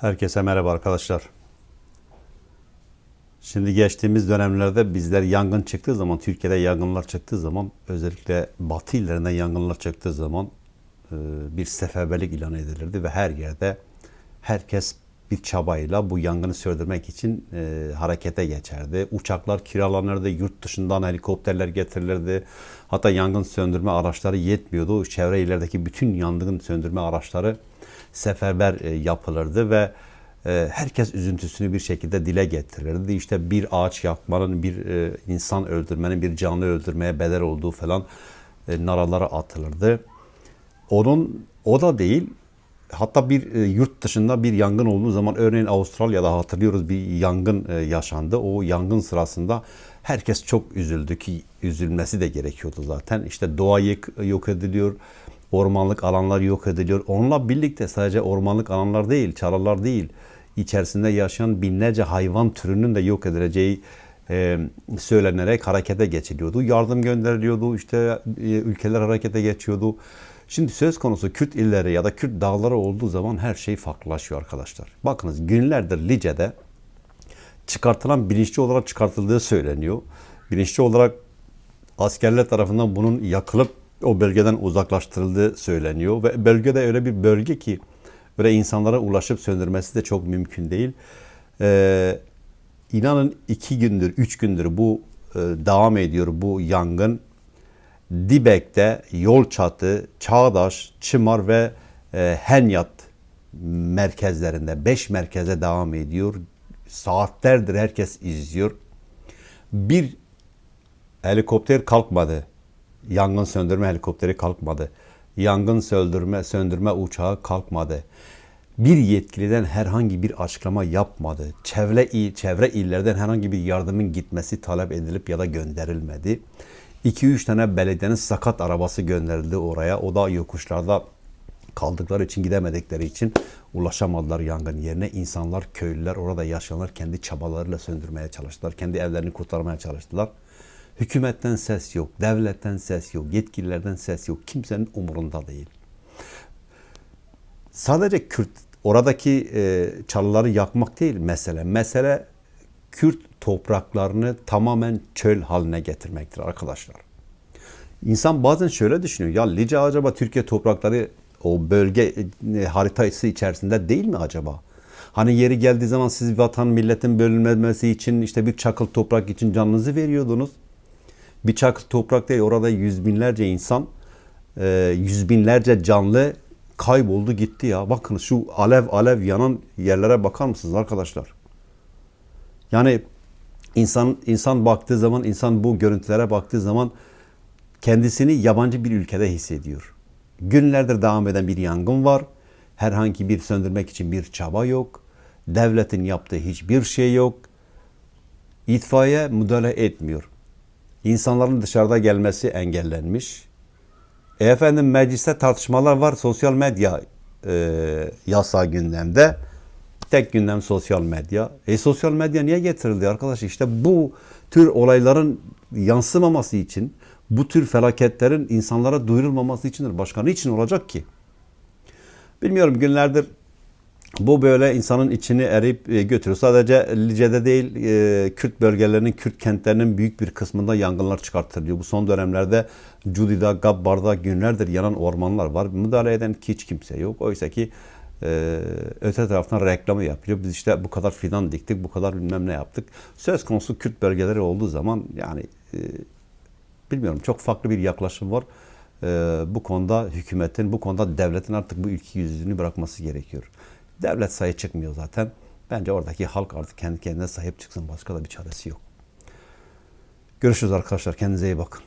Herkese merhaba arkadaşlar. Şimdi geçtiğimiz dönemlerde bizler yangın çıktığı zaman, Türkiye'de yangınlar çıktığı zaman, özellikle batı illerinden yangınlar çıktığı zaman e, bir seferberlik ilan edilirdi ve her yerde herkes bir çabayla bu yangını söndürmek için e, harekete geçerdi. Uçaklar kiralanırdı, yurt dışından helikopterler getirilirdi. Hatta yangın söndürme araçları yetmiyordu. Çevre illerdeki bütün yangın söndürme araçları seferber e, yapılırdı ve e, herkes üzüntüsünü bir şekilde dile getirirdi. İşte bir ağaç yakmanın, bir e, insan öldürmenin, bir canlı öldürmeye bedel olduğu falan naralara atılırdı. Onun o da değil. Hatta bir yurt dışında bir yangın olduğu zaman örneğin Avustralya'da hatırlıyoruz bir yangın yaşandı. O yangın sırasında herkes çok üzüldü ki üzülmesi de gerekiyordu zaten. İşte doğa yok ediliyor. Ormanlık alanlar yok ediliyor. Onunla birlikte sadece ormanlık alanlar değil, çalılar değil. içerisinde yaşayan binlerce hayvan türünün de yok edileceği e, söylenerek harekete geçiliyordu. Yardım gönderiliyordu. işte e, ülkeler harekete geçiyordu. Şimdi söz konusu Kürt illeri ya da Kürt dağları olduğu zaman her şey farklılaşıyor arkadaşlar. Bakınız günlerdir Lice'de çıkartılan bilinçli olarak çıkartıldığı söyleniyor. Bilinçli olarak askerler tarafından bunun yakılıp o bölgeden uzaklaştırıldığı söyleniyor. Ve bölgede öyle bir bölge ki böyle insanlara ulaşıp söndürmesi de çok mümkün değil. Ee, inanın iki gündür, üç gündür bu e, devam ediyor bu yangın. Dibek'te, Yolçatı, Çağdaş, Çımar ve e, Henyat merkezlerinde, beş merkeze devam ediyor. Saatlerdir herkes izliyor. Bir helikopter kalkmadı. Yangın söndürme helikopteri kalkmadı. Yangın söndürme söndürme uçağı kalkmadı. Bir yetkiliden herhangi bir açıklama yapmadı. Çevre il, çevre illerden herhangi bir yardımın gitmesi talep edilip ya da gönderilmedi. 2-3 tane belediyenin sakat arabası gönderildi oraya. O da yokuşlarda kaldıkları için gidemedikleri için ulaşamadılar yangın yerine. İnsanlar, köylüler, orada yaşayanlar kendi çabalarıyla söndürmeye çalıştılar. Kendi evlerini kurtarmaya çalıştılar. Hükümetten ses yok, devletten ses yok, yetkililerden ses yok. Kimsenin umurunda değil. Sadece Kürt, oradaki e, çalıları yakmak değil mesele. Mesele Kürt topraklarını tamamen çöl haline getirmektir arkadaşlar. İnsan bazen şöyle düşünüyor. Ya Lice acaba Türkiye toprakları o bölge e, haritası içerisinde değil mi acaba? Hani yeri geldiği zaman siz vatan milletin bölünmemesi için işte bir çakıl toprak için canınızı veriyordunuz. Bir çakıl toprak değil orada yüz binlerce insan, e, yüz binlerce canlı kayboldu gitti ya. Bakın şu alev alev yanan yerlere bakar mısınız arkadaşlar? Yani insan insan baktığı zaman, insan bu görüntülere baktığı zaman kendisini yabancı bir ülkede hissediyor. Günlerdir devam eden bir yangın var. Herhangi bir söndürmek için bir çaba yok. Devletin yaptığı hiçbir şey yok. İtfaiye müdahale etmiyor. İnsanların dışarıda gelmesi engellenmiş. E efendim mecliste tartışmalar var. Sosyal medya e, yasağı gündemde. Tek gündem sosyal medya. E sosyal medya niye getirildi arkadaş? İşte bu tür olayların yansımaması için, bu tür felaketlerin insanlara duyurulmaması içindir. Başka niçin olacak ki? Bilmiyorum günlerdir bu böyle insanın içini erip e, götürüyor. Sadece Lice'de değil, e, Kürt bölgelerinin, Kürt kentlerinin büyük bir kısmında yangınlar çıkartılıyor. Bu son dönemlerde Cudi'de, Gabbar'da günlerdir yanan ormanlar var. Müdahale eden hiç kimse yok. Oysa ki e, öte taraftan reklamı yapıyor. Biz işte bu kadar fidan diktik, bu kadar bilmem ne yaptık. Söz konusu Kürt bölgeleri olduğu zaman yani e, bilmiyorum çok farklı bir yaklaşım var. Bu konuda hükümetin, bu konuda devletin artık bu ülke yüzünü bırakması gerekiyor. Devlet sayı çıkmıyor zaten. Bence oradaki halk artık kendi kendine sahip çıksın. Başka da bir çaresi yok. Görüşürüz arkadaşlar. Kendinize iyi bakın.